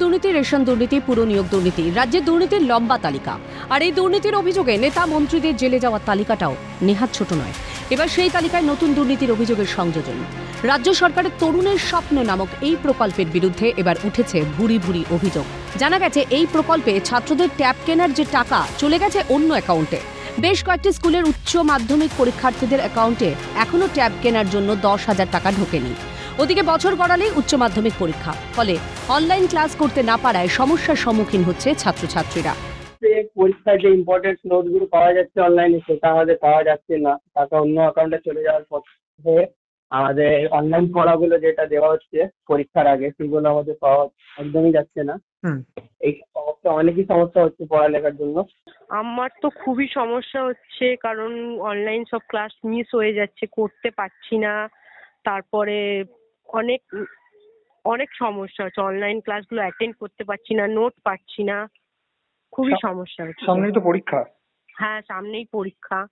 দুর্নীতি রেশন দুর্নীতি, পুর নিয়োগ দুর্নীতি রাজ্যের দুর্নীতির লম্বা তালিকা। আর এই দুর্নীতির অভিযোগে নেতা মন্ত্রীদের জেলে যাওয়ার তালিকাটাও নেহাত ছোট নয়। এবার সেই তালিকায় নতুন দুর্নীতির অভিযোগের সংযোজন। রাজ্য সরকারের তরুণের স্বপ্ন নামক এই প্রকল্পের বিরুদ্ধে এবার উঠেছে ভুরি ভুরি অভিযোগ। জানা গেছে, এই প্রকল্পে ছাত্রদের ট্যাব কেনার যে টাকা, চলে গেছে অন্য অ্যাকাউন্টে। বেশ কয়েকটি স্কুলের উচ্চ মাধ্যমিক পরীক্ষার্থীদের অ্যাকাউন্টে এখনও ট্যাব কেনার জন্য দশ হাজার টাকা ঢোকেনি। ওদিকে বছর গড়ালেই উচ্চ মাধ্যমিক পরীক্ষা। ফলে অনলাইন ক্লাস করতে না পারায় সমস্যার সম্মুখীন হচ্ছে ছাত্রছাত্রীরা। পরীক্ষার যে ইম্পর্টেন্ট নোটগুলো পাওয়া যাচ্ছে অনলাইনে সেটা আমাদের পাওয়া যাচ্ছে না। টাকা অন্য অ্যাকাউন্টে চলে যাওয়ার পথে আমাদের অনলাইন পড়াগুলো যেটা দেওয়া হচ্ছে পরীক্ষার আগে সেগুলো আমাদের পাওয়া একদমই যাচ্ছে না। এই সমস্যা অনেকই সমস্যা হচ্ছে পড়ালেখার জন্য। আমার তো খুবই সমস্যা হচ্ছে কারণ অনলাইন সব ক্লাস মিস হয়ে যাচ্ছে করতে পারছি না। তারপরে অনেক অনেক সমস্যা হচ্ছে। অনলাইন ক্লাসগুলো অ্যাটেন্ড করতে পারছি না নোট পাচ্ছি না। খুবই সমস্যা হচ্ছে। সামনেই তো পরীক্ষা। হ্যাঁ সামনেই পরীক্ষা।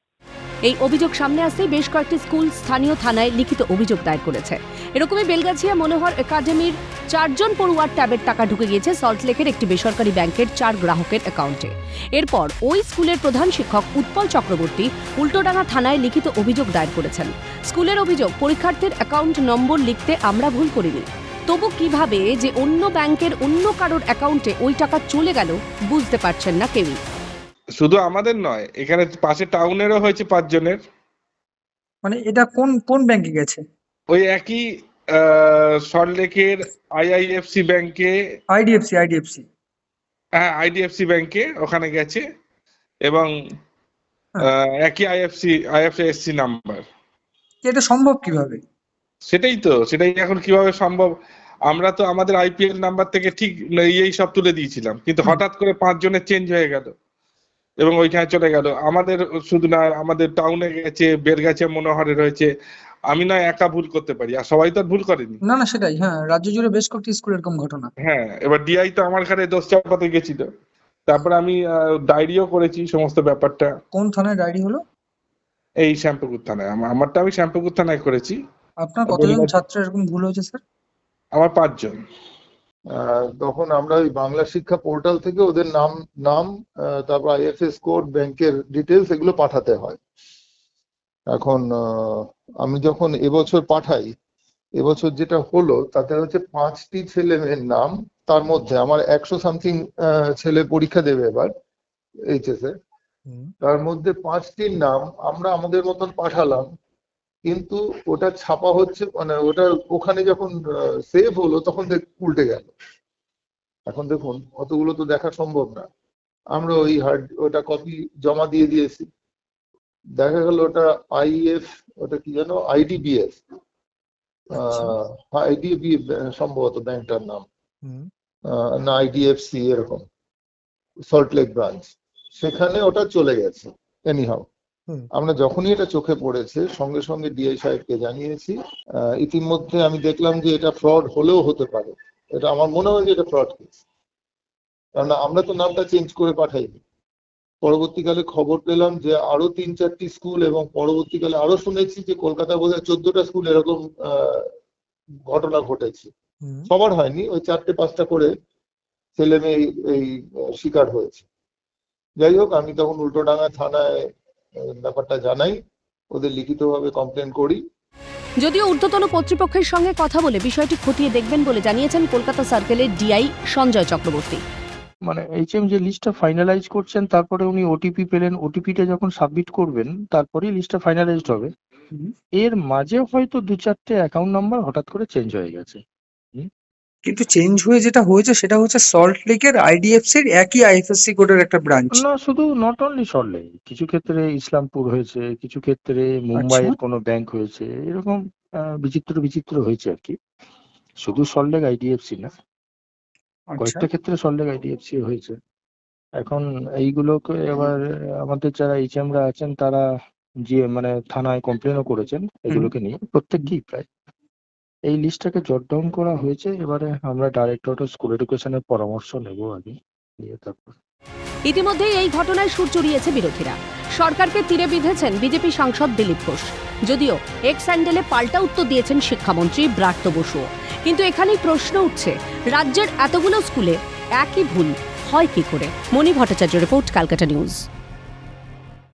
এই অভিযোগ সামনে আসতেই বেশ কয়েকটি স্কুল স্থানীয় থানায় লিখিত অভিযোগ দায়ের করেছে। এরকমই বেলগাছিয়া মনোহর একাডেমির চারজন পড়ুয়ার ট্যাবের টাকা ঢুকে গিয়েছে সল্টলেকের একটি বেসরকারি ব্যাংকের চার গ্রাহকের অ্যাকাউন্টে। এরপর ওই স্কুলের প্রধান শিক্ষক উৎপল চক্রবর্তী উল্টোডাঙ্গা থানায় লিখিত অভিযোগ দায়ের করেছেন। স্কুলের অভিযোগ, পরীক্ষার্থীর অ্যাকাউন্ট নম্বর লিখতে আমরা ভুল করিনি। তবু কীভাবে যে অন্য ব্যাংকের অন্য কারোর অ্যাকাউন্টে ওই টাকা চলে গেল বুঝতে পারছেন না কেউই। শুধু আমাদের নয় এখানে পাশে টাউনেরও হয়েছে পাঁচজনের। মানে এটা কোন কোন ব্যাংকে গেছে? ওই একই সল্টলেকের আইআইএফসি ব্যাংকে আইডিএফসি আইডিএফসি হ্যাঁ আইডিএফসি ব্যাংকে ওখানে গেছে এবং একই আইএফসি আইএফএসসি নাম্বার এটা সম্ভব কীভাবে? সেটাই তো সেটাই এখন কীভাবে সম্ভব? আমরা তো আমাদের আইপিএল নাম্বার থেকে ঠিক এই সব তুলে দিয়েছিলাম কিন্তু হঠাৎ করে পাঁচজনের চেঞ্জ হয়ে গেল। এবং ওইখানে চলে গেল। আমাদের শুধু না আমাদের টাউনে গেছে বেরগাছে মনোহরে রয়েছে। আমি না একা ভুল করতে পারি আর সবাই তো আর ভুল করেনি। না না সেটাই হ্যাঁ রাজ্য জুড়ে বেশ কয়েকটি স্কুল এরকম ঘটনা। হ্যাঁ এবার ডিআই তো আমার ঘরে দোষ চাপাতে গেছিল। তারপরে আমি ডায়েরিও করেছি সমস্ত ব্যাপারটা। কোন থানায় ডায়েরি হলো? এই শ্যাম্পুকুর থানায়। আমারটা আমি শ্যাম্পুকুর থানায় করেছি। আপনার কতজন ছাত্র এরকম ভুল হয়েছে স্যার? আমার পাঁচজন। তখন আমরা ওই বাংলা শিক্ষা পোর্টাল থেকে ওদের নাম নাম তারপর আইএফএস কোড ব্যাংকের ডিটেলস এগুলো পাঠাতে হয়। এখন আমি যখন এবছর পাঠাই এবছর যেটা হলো তাতে হচ্ছে পাঁচটি ছেলে মেয়ের নাম তার মধ্যে আমার একশো সামথিং ছেলে পরীক্ষা দেবে এবার এইচএস। এ তার মধ্যে পাঁচটির নাম আমরা আমাদের মতন পাঠালাম কিন্তু ওটা ছাপা হচ্ছে মানে ওটা ওখানে যখন সেভ হলো তখন দেখ উল্টে গেল। এখন দেখুন অতগুলো তো দেখা সম্ভব না। আমরা ওই হার্ড ওটা কপি জমা দিয়ে দিয়েছি। দেখা গেল ওটা আইএফ ওটা কি জানো আইডিবিএস আইডিবি সম্ভবত ব্যাংকটার নাম। না আইডিএফসি এরকম। সল্টলেক ব্রাঞ্চ সেখানে ওটা চলে গেছে এনিহাউ। আমরা যখনই এটা চোখে পড়েছে সঙ্গে সঙ্গে ডিআই সাহেবকে জানিয়েছি ইতিমধ্যে আমি দেখলাম যে এটা ফ্রড হলেও হতে পারে। এটা আমার মনে হয় যে এটা ফ্রড কেস কারণ আমরা তো নামটা চেঞ্জ করে পাঠাইনি। পরবর্তীকালে খবর পেলাম যে আরও তিন চারটি স্কুল এবং পরবর্তীকালে আরও শুনেছি যে কলকাতা বোধহয় চোদ্দটা স্কুল এরকম আহ, ঘটনা ঘটেছে। সবার হয়নি ওই চারটে পাঁচটা করে ছেলে মেয়ে এই- শিকার হয়েছে। যাই হোক আমি তখন উল্টোডাঙ্গা থানায় ব্যাপারটা জানাই। ওদের লিখিতভাবে কমপ্লেন করি। যদিও ঊর্ধ্বতন কর্তৃপক্ষের সঙ্গে কথা বলে বিষয়টি খতিয়ে দেখবেন বলে জানিয়েছেন কলকাতা সার্কেলের ডিআই সঞ্জয় চক্রবর্তী। মানে এইচএম যে লিস্টটা ফাইনালাইজ করছেন তারপরে উনি ওটিপি পেলেন ওটিপিটা যখন সাবমিট করবেন তারপরেই লিস্টটা ফাইনালাইজড হবে। এর মাঝে হয়তো দু চারটে অ্যাকাউন্ট নাম্বার হঠাৎ করে চেঞ্জ হয়ে গেছে। কিন্তু চেঞ্জ হয়ে যেটা হয়েছে সেটা হচ্ছে সল্ট লেকের আইডিএফসির একই আইএফএসসি কোডের একটা ব্রাঞ্চ না শুধু নট অনলি সল্টলেক কিছু ক্ষেত্রে ইসলামপুর হয়েছে কিছু ক্ষেত্রে মুম্বাইয়ের কোনো ব্যাংক হয়েছে এরকম বিচিত্র বিচিত্র হয়েছে আর কি। শুধু সল্টলেক আইডিএফসি না আচ্ছা। কয়েকটা ক্ষেত্রে সল্টলেক আইডিএফসি হয়েছে। এখন এইগুলোকে এবার আমাদের যারা এইচএমরা আছেন তারা যে মানে থানায় কমপ্লেনও করেছেন এগুলোকে নিয়ে প্রত্যেককেই প্রায়। এই লিস্টটাকে জট ডাউন করা হয়েছে, এবারে আমরা ডাইরেক্টর অফ স্কুল এডুকেশনের পরামর্শ নেব আগে, নিয়ে তারপর। ইতিমধ্যেই এই ঘটনায় সুর চড়িয়েছে বিরোধীরা। সরকারকে তীরে বিঁধেছেন বিজেপি সাংসদ দিলীপ ঘোষ। যদিও এক্স স্যান্ডেলে পাল্টা উত্তর দিয়েছেন শিক্ষামন্ত্রী ব্রাত্য বসুও কিন্তু এখানেই প্রশ্ন উঠছে, রাজ্যের এতগুলো স্কুলে একই ভুল হয় কি করে? Mani Bhattacharya report Calcutta news